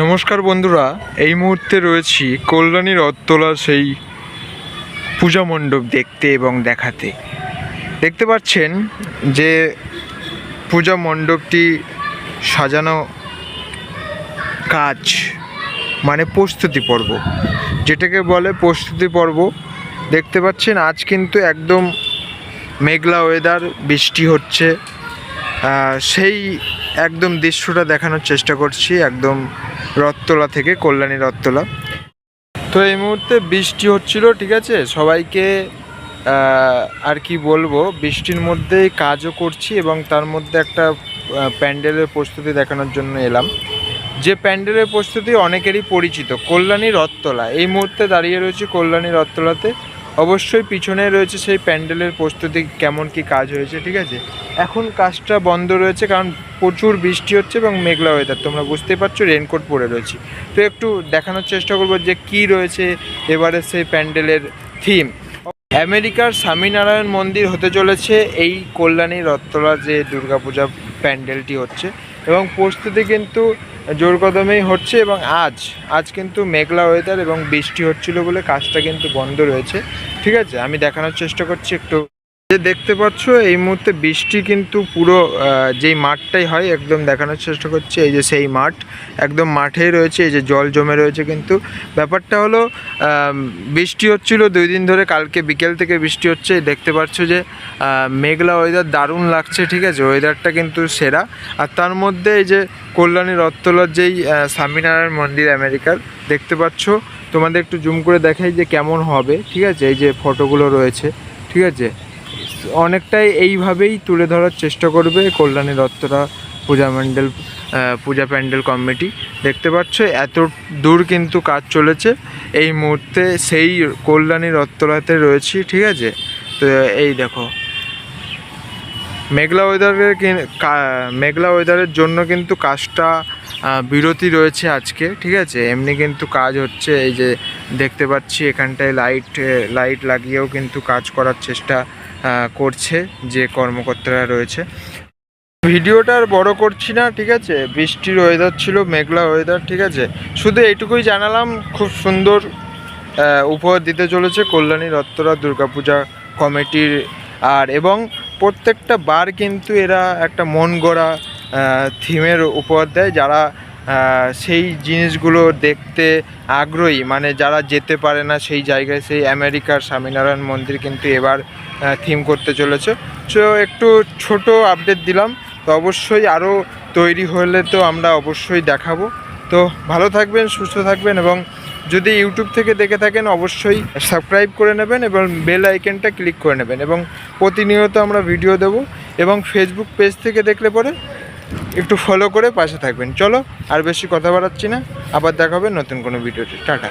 নমস্কার বন্ধুরা, এই মুহূর্তে রয়েছি কল্যাণীর রথতলা সেই পূজা মণ্ডপ দেখতে এবং দেখাতে। দেখতে পাচ্ছেন যে পূজা মণ্ডপটি সাজানো কাজ মানে প্রস্তুতি পর্ব। যেটাকে বলে প্রস্তুতি পর্ব। দেখতে পাচ্ছেন আজ কিন্তু একদম মেঘলা ওয়েদার বৃষ্টি হচ্ছে। সেই একদম দৃশ্যটা দেখানোর চেষ্টা করছি, একদম রথতলা থেকে কল্যাণী রথতলা। তো এই মুহূর্তে বৃষ্টি হচ্ছিল, ঠিক আছে? সবাইকে আর কি বলব, বৃষ্টির মধ্যে কাজও করছি এবং তার মধ্যে একটা প্যান্ডেলের প্রস্তুতি দেখানোর জন্য এলাম। যে প্যান্ডেলের প্রস্তুতি অনেকেরই পরিচিত, কল্যাণী রথতলা। এই মুহূর্তে দাঁড়িয়ে রয়েছে কল্যাণী রথতলাতে। অবশ্যই পিছনে রয়েছে সেই প্যান্ডেলের প্রস্তুতি, কেমন কি কাজ হয়েছে, ঠিক আছে? এখন কাজটা বন্ধ রয়েছে কারণ প্রচুর বৃষ্টি হচ্ছে এবং মেঘলা ওয়েদার তোমরা বুঝতেই পারছ রেনকোট পরে রয়েছি। তো একটু দেখানোর চেষ্টা করব যে কি রয়েছে এবারে সেই প্যান্ডেলের থিম আমেরিকার স্বামীনারায়ণ মন্দির হতে চলেছে এই কল্যাণী রত্তলা যে দুর্গাপূজা প্যান্ডেলটি হচ্ছে। এবং প্রস্তুতি কিন্তু জোর কদমেই হচ্ছে এবং আজ আজ কিন্তু মেঘলা ওয়েদার এবং বৃষ্টি হচ্ছিল বলে কাজটা কিন্তু বন্ধ রয়েছে। ঠিক আছে, আমি দেখানোর চেষ্টা করছি একটু। যে দেখতে পাচ্ছ, এই মুহূর্তে বৃষ্টি কিন্তু পুরো যেই মাঠটাই হয়, একদম দেখানোর চেষ্টা করছি, এই যে সেই মাঠ, একদম মাঠেই রয়েছে, এই যে জল জমে রয়েছে কিন্তু। ব্যাপারটা হলো বৃষ্টি হচ্ছিল দুই দিন ধরে, কালকে বিকেল থেকে বৃষ্টি হচ্ছে, দেখতে পাচ্ছ যে মেঘলা ওয়েদার দারুণ লাগছে, ঠিক আছে? ওয়েদারটা কিন্তু সেরা। আর তার মধ্যে এই যে কল্যাণী রথতলার যেই স্বামীনারায়ণ মন্দির আমেরিকার দেখতে পাচ্ছ? তোমাদের একটু জুম করে দেখাই যে কেমন হবে, ঠিক আছে? এই যে ফটোগুলো রয়েছে, ঠিক আছে? অনেকটাই এইভাবেই তুলে ধরার চেষ্টা করবে কল্যাণী দত্তরা পূজা মণ্ডল পূজা প্যান্ডেল কমিটি। দেখতে পাচ্ছ, এত দূর কিন্তু কাজ চলেছে। এই মুহূর্তে সেই কল্যাণী রত্তরাতে রয়েছি, ঠিক আছে? তো এই দেখো মেঘলা ওয়েদারের মেঘলা ওয়েদারের জন্য কিন্তু কাজটা বিরতি রয়েছে আজকে, ঠিক আছে? এমনি কিন্তু কাজ হচ্ছে, এই যে দেখতে পাচ্ছি এখানটায় লাইট লাইট লাগিয়েও কিন্তু কাজ করার চেষ্টা করছে যে কর্মকর্তারা রয়েছে। ভিডিওটা আর বড় করছি না, ঠিক আছে? বৃষ্টির ওয়েদার ছিল, মেঘলা ওয়েদার ঠিক আছে? শুধু এইটুকুই জানালাম, খুব সুন্দর উপহার দিতে চলেছে কল্যাণী রত্তরা দুর্গাপূজা কমিটির, আর এবং প্রত্যেকটা বার কিন্তু এরা একটা মন গড়া থিমের উপহার দেয় যারা সেই জিনিসগুলো দেখতে আগ্রহী। মানে যারা যেতে পারে না সেই জায়গায়, সেই আমেরিকার স্বামীনারায়ণ মন্দির কিন্তু এবার থিম করতে চলেছে। সো একটু ছোট আপডেট দিলাম। তো অবশ্যই আরও তৈরি হলে তো আমরা অবশ্যই দেখাবো। তো ভালো থাকবেন, সুস্থ থাকবেন এবং যদি ইউটিউব থেকে দেখে থাকেন, অবশ্যই সাবস্ক্রাইব করে নেবেন এবং বেল আইকনটা ক্লিক করে নেবেন এবং প্রতিনিয়ত আমরা ভিডিও দেব এবং ফেসবুক পেজ থেকে দেখলে পরে একটু ফলো করে পাশে থাকবেন। চলো, আর বেশি কথা বাড়াচ্ছি না। আবার দেখা হবে নতুন কোনো ভিডিওতে। টাটা।